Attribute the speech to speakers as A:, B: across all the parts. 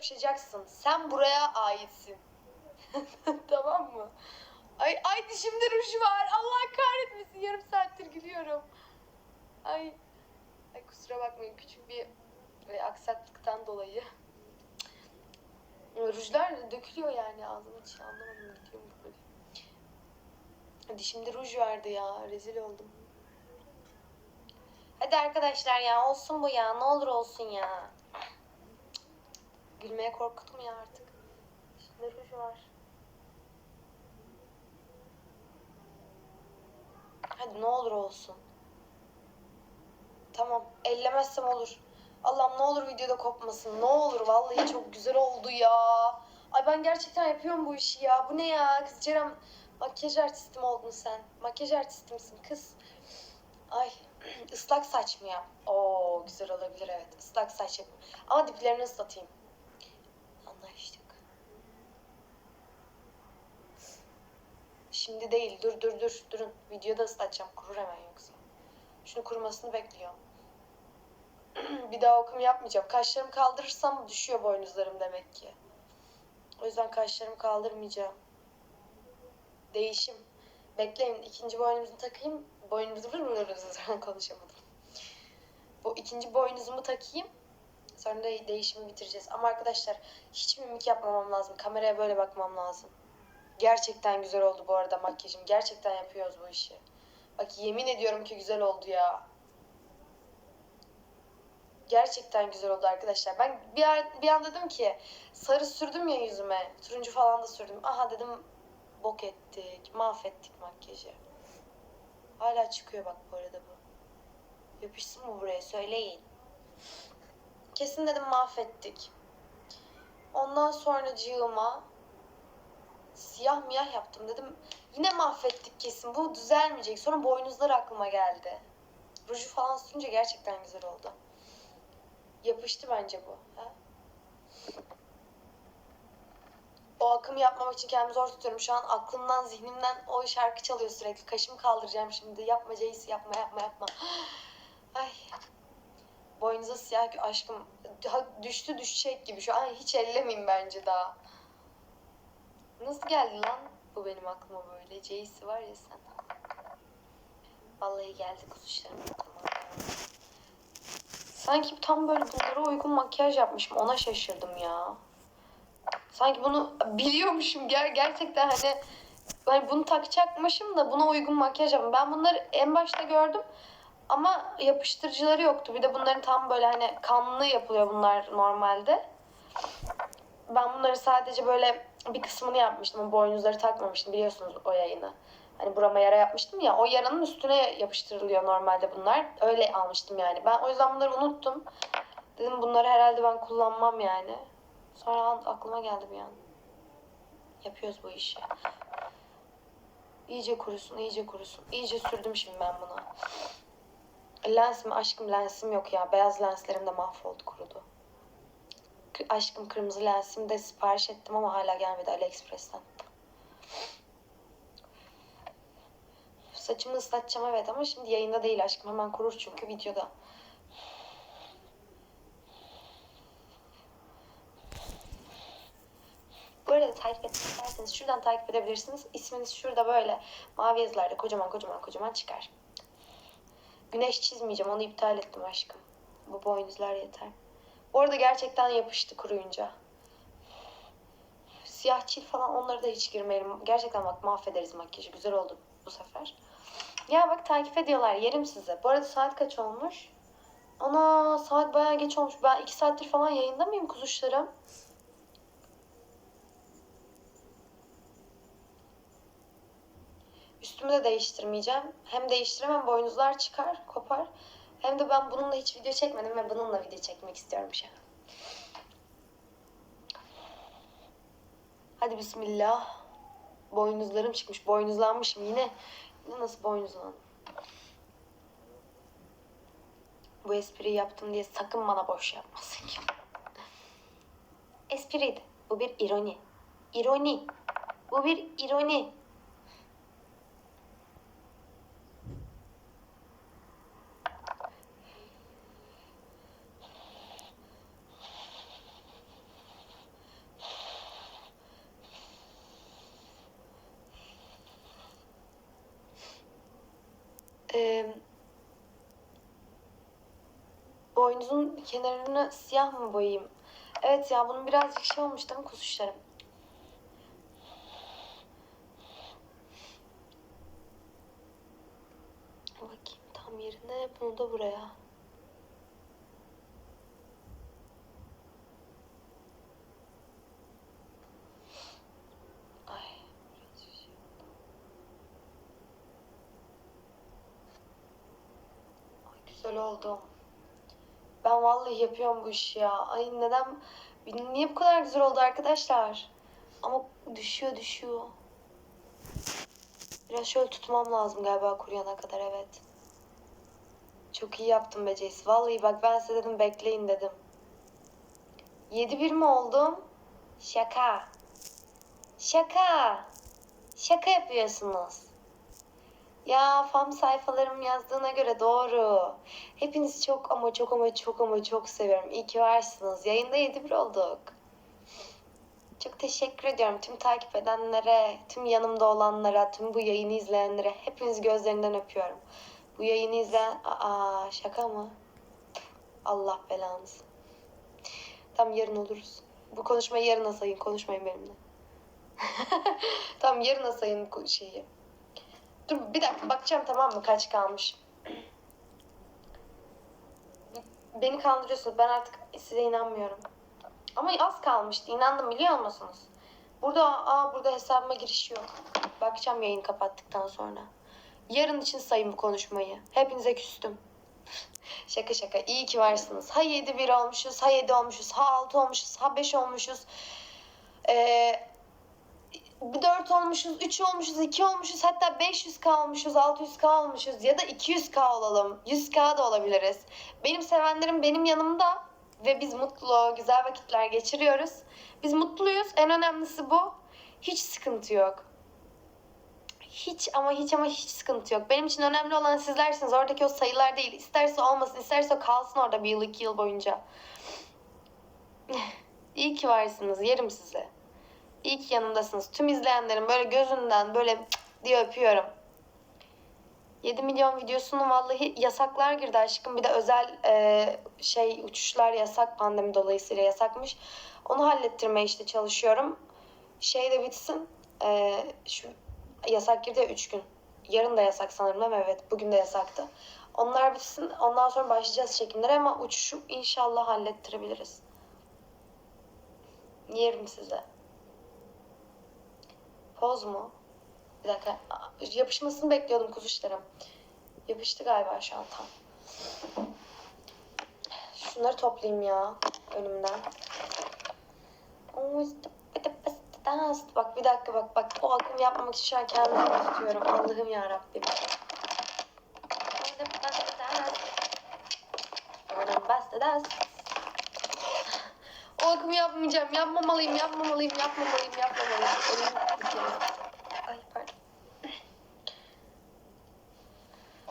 A: yapışacaksın. Sen buraya aitsin. tamam mı? Ay, ay dişimde ruj var. Allah kahretmesin. Yarım saattir gülüyorum. Ay. Ay kusura bakmayın küçük bir e, aksaklıktan dolayı. Rujlar dökülüyor yani ağzımın içine anlamadım gidiyor mu böyle. Dişimde ruj vardı ya rezil oldum. Hadi arkadaşlar ya olsun bu ya ne olur olsun ya. Gülmeye korktum ya artık. Dişimde ruj var. Hadi ne olur olsun. Tamam ellemezsem olur. Allah'ım ne olur videoda kopmasın. Ne olur vallahi çok güzel oldu ya. Ay ben gerçekten yapıyorum bu işi ya. Bu ne ya? Kız Ceren makyaj artisti mi oldun sen? Makyaj artisti misin kız? Ay ıslak saç mı yap? Oo güzel olabilir evet. Islak saç yap. Ama diplerini ıslatayım. Şimdi değil. Dur dur dur. Durun. Videoda ıslatacağım. Kurur hemen yoksa. Şunu kurumasını bekliyorum. bir daha okum yapmayacağım. Kaşlarımı kaldırırsam düşüyor boynuzlarım demek ki. O yüzden kaşlarımı kaldırmayacağım. Değişim. Bekleyin ikinci boynumuzu takayım. Boynumuzu konuşamadım. Bu ikinci boynuzumu takayım. Sonra da değişimi bitireceğiz. Ama arkadaşlar hiç mimik yapmamam lazım. Kameraya böyle bakmam lazım. Gerçekten güzel oldu bu arada makyajım. Gerçekten yapıyoruz bu işi. Bak yemin ediyorum ki güzel oldu ya. Gerçekten güzel oldu arkadaşlar. Ben bir an, bir an dedim ki sarı sürdüm ya yüzüme. Turuncu falan da sürdüm. Aha dedim bok ettik. Mahvettik makyajı. Hala çıkıyor bak bu arada bu. Yapışsın mı buraya söyleyin. Kesin dedim mahvettik. Ondan sonra cığıma siyah miyah yaptım dedim. Yine mahvettik kesin. Bu düzelmeyecek. Sonra boynuzlar aklıma geldi. Ruju falan sürünce gerçekten güzel oldu. Yapıştı bence bu. Ha? O akımı yapmamak için kendimi zor tutuyorum. Şu an aklımdan, zihnimden o şarkı çalıyor sürekli. Kaşımı kaldıracağım şimdi. Yapma Jace, yapma, yapma, yapma. Ay. Boynuza siyah aşkım. Düştü düşecek gibi. Şu an hiç ellemeyeyim bence daha. Nasıl geldi lan bu benim aklıma böyle? Jace'i var ya sen. Vallahi geldi kuzuşlarım aklıma. Sanki tam böyle bunlara uygun makyaj yapmışım. Ona şaşırdım ya. Sanki bunu biliyormuşum ger gerçekten hani hani bunu takacakmışım da buna uygun makyaj yapım. Ben bunları en başta gördüm ama yapıştırıcıları yoktu. Bir de bunların tam böyle hani kanlı yapılıyor bunlar normalde. Ben bunları sadece böyle bir kısmını yapmıştım. Boynuzları takmamıştım biliyorsunuz o yayını. Hani burama yara yapmıştım ya o yaranın üstüne yapıştırılıyor normalde bunlar. Öyle almıştım yani. Ben o yüzden bunları unuttum. Dedim bunları herhalde ben kullanmam yani. Sonra aklıma geldi bir an. Yapıyoruz bu işi. İyice kurusun, iyice kurusun. İyice sürdüm şimdi ben bunu. Lensim, aşkım lensim yok ya. Beyaz lenslerim de mahvoldu, kurudu. Aşkım kırmızı lensim de sipariş ettim ama hala gelmedi AliExpress'ten. Saçımı ıslatacağım evet ama şimdi yayında değil aşkım. Hemen kurur çünkü videoda. Bu arada takip etmek isterseniz şuradan takip edebilirsiniz. İsminiz şurada böyle mavi yazılarda kocaman kocaman kocaman çıkar. Güneş çizmeyeceğim onu iptal ettim aşkım. Bu boynuzlar yeter. Bu arada gerçekten yapıştı kuruyunca. Siyah çil falan onları da hiç girmeyelim. Gerçekten bak mahvederiz makyajı. Güzel oldu bu sefer. Ya bak takip ediyorlar. Yerim size. Bu arada saat kaç olmuş? Ana saat bayağı geç olmuş. Ben iki saattir falan yayında mıyım kuzuşlarım? Üstümü de değiştirmeyeceğim. Hem değiştiremem boynuzlar çıkar, kopar. Hem de ben bununla hiç video çekmedim ve bununla video çekmek istiyorum şu an. Hadi bismillah. Boynuzlarım çıkmış. Boynuzlanmışım yine. Yine nasıl boynuzlandım? Bu espriyi yaptım diye sakın bana boş yapmasın ki. Espriydi. Bu bir ironi. İroni. Bu bir ironi. Boynuzun kenarını siyah mı boyayayım? Evet ya bunun birazcık şey olmuş değil mi kuzuşlarım? Bakayım tam yerine bunu da buraya. Güzel oldu. Ben vallahi yapıyorum bu işi ya. Ay neden? Niye bu kadar güzel oldu arkadaşlar? Ama düşüyor düşüyor. Biraz şöyle tutmam lazım galiba kuruyana kadar evet. Çok iyi yaptım be Jace. Vallahi bak ben size dedim bekleyin dedim. 7-1 mi oldum? Şaka. Şaka. Şaka yapıyorsunuz. Ya fam sayfalarım yazdığına göre doğru. Hepinizi çok ama çok ama çok ama çok seviyorum. İyi ki varsınız. Yayında 7-1 olduk. Çok teşekkür ediyorum tüm takip edenlere, tüm yanımda olanlara, tüm bu yayını izleyenlere. Hepiniz gözlerinden öpüyorum. Bu yayını izleyen... Aa şaka mı? Allah belanızı. Tam yarın oluruz. Bu konuşmayı yarına sayın. Konuşmayın benimle. Tam yarına sayın şeyi. Dur bir dakika bakacağım tamam mı kaç kalmış. Beni kandırıyorsunuz. Ben artık size inanmıyorum. Ama az kalmıştı. İnandım biliyor musunuz? Burada aa burada hesabıma giriş yok. Bakacağım yayın kapattıktan sonra. Yarın için sayın bu konuşmayı. Hepinize küstüm. şaka şaka. İyi ki varsınız. Ha 7-1 olmuşuz, ha 7 olmuşuz, ha 6 olmuşuz, ha 5 olmuşuz. Ee, 4 olmuşuz, 3 olmuşuz, 2 olmuşuz, hatta 500k olmuşuz, 600k olmuşuz ya da 200k olalım. 100k da olabiliriz. Benim sevenlerim benim yanımda ve biz mutlu, güzel vakitler geçiriyoruz. Biz mutluyuz. En önemlisi bu. Hiç sıkıntı yok. Hiç ama hiç ama hiç sıkıntı yok. Benim için önemli olan sizlersiniz. Oradaki o sayılar değil. İsterse olmasın, isterse kalsın orada bir yıl, iki yıl boyunca. İyi ki varsınız. Yerim sizi. İyi ki yanımdasınız. Tüm izleyenlerin böyle gözünden böyle diye öpüyorum. 7 milyon videosunu vallahi yasaklar girdi aşkım. Bir de özel e, şey uçuşlar yasak pandemi dolayısıyla yasakmış. Onu hallettirmeye işte çalışıyorum. Şey de bitsin. E, şu yasak girdi ya 3 gün. Yarın da yasak sanırım değil mi? Evet bugün de yasaktı. Onlar bitsin. Ondan sonra başlayacağız çekimlere ama uçuşu inşallah hallettirebiliriz. Yerim size. Poz mu? Bir dakika. Yapışmasını bekliyordum kuzuşlarım. Yapıştı galiba şu an tam. Şunları toplayayım ya önümden. Bak bir dakika bak bak. O akımı yapmamak için şu an kendimi tutuyorum. Allah'ım ya Rabbim. O akımı yapmayacağım. Yapmamalıyım, yapmamalıyım, yapmamalıyım, yapmamalıyım. Ay pardon.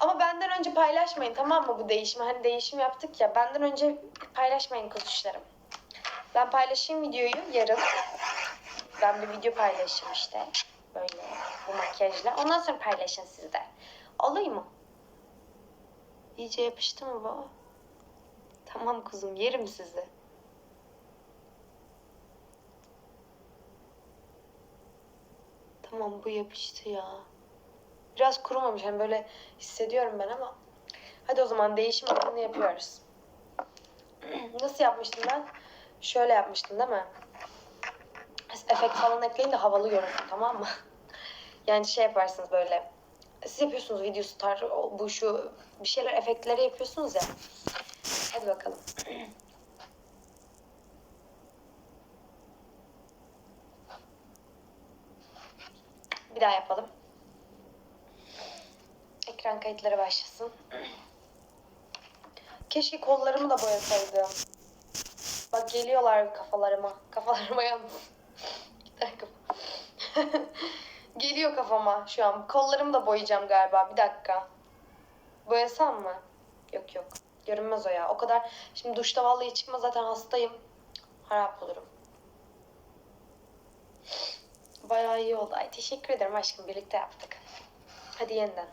A: Ama benden önce paylaşmayın tamam mı bu değişimi? Hani değişim yaptık ya. Benden önce paylaşmayın kuzuşlarım. Ben paylaşayım videoyu yarın. Ben bir video paylaşayım işte. Böyle bu makyajla. Ondan sonra paylaşın siz de. Olur mu? İyice yapıştı mı bu? Tamam kuzum yerim sizi. Tamam bu yapıştı ya. Biraz kurumamış hani böyle hissediyorum ben ama. Hadi o zaman değişim akımını yapıyoruz. Nasıl yapmıştım ben? Şöyle yapmıştım değil mi? Efekt falan ekleyin de havalı görünsün tamam mı? Yani şey yaparsınız böyle. Siz yapıyorsunuz video star, bu şu bir şeyler efektleri yapıyorsunuz ya. Hadi bakalım. Bir daha yapalım. Ekran kayıtları başlasın. Keşke kollarımı da boyasaydım. Bak geliyorlar kafalarıma. Kafalarıma yalnız. Geliyor kafama şu an. Kollarımı da boyayacağım galiba. Bir dakika. Boyasam mı? Yok yok. Görünmez o ya. O kadar. Şimdi duşta vallahi çıkma zaten hastayım. Harap olurum. daha iyi oldu. Ay teşekkür ederim aşkım birlikte yaptık. Hadi yeniden.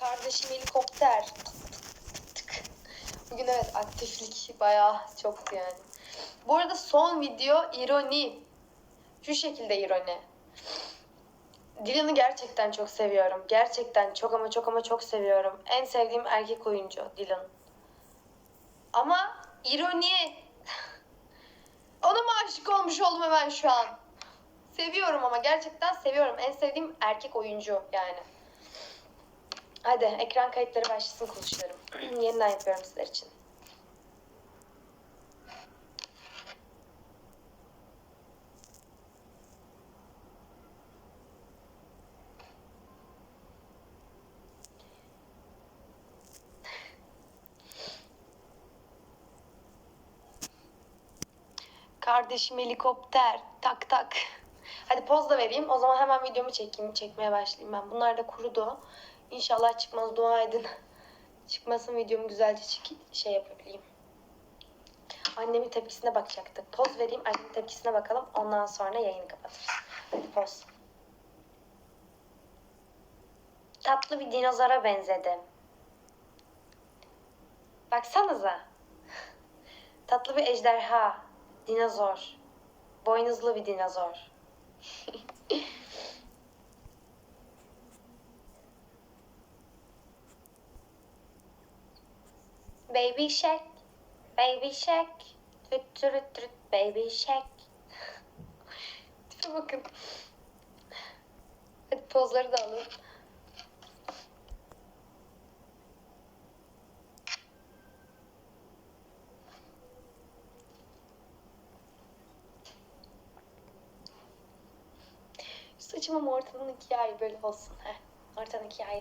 A: Kardeşim helikopter. Bugün evet aktiflik bayağı çoktu yani. Bu arada son video ironi. Şu şekilde ironi. Dylan'ı gerçekten çok seviyorum. Gerçekten çok ama çok ama çok seviyorum. En sevdiğim erkek oyuncu Dylan. Ama ironi. Ona mı aşık olmuş oldum hemen şu an? Seviyorum ama gerçekten seviyorum. En sevdiğim erkek oyuncu yani. Hadi ekran kayıtları başlasın konuşlarım. Yeniden yapıyorum sizler için. Kardeşim helikopter. Tak tak. Hadi poz da vereyim. O zaman hemen videomu çekeyim. Çekmeye başlayayım ben. Bunlar da kurudu. İnşallah çıkmaz. Dua edin. Çıkmasın videomu güzelce çek şey yapabileyim. Annemin tepkisine bakacaktık. Poz vereyim. Annemin tepkisine bakalım. Ondan sonra yayını kapatırız. Hadi poz. Tatlı bir dinozora benzedi. Baksanıza. Tatlı bir ejderha. Dinozor. Boynuzlu bir dinozor. baby shark. Baby shark. Tüt tüt tüt baby shark. Tipe bakın. Hadi pozları da alalım. Saçımı ortadan ikiye ayrı böyle olsun. Ortadan ikiye ayrı.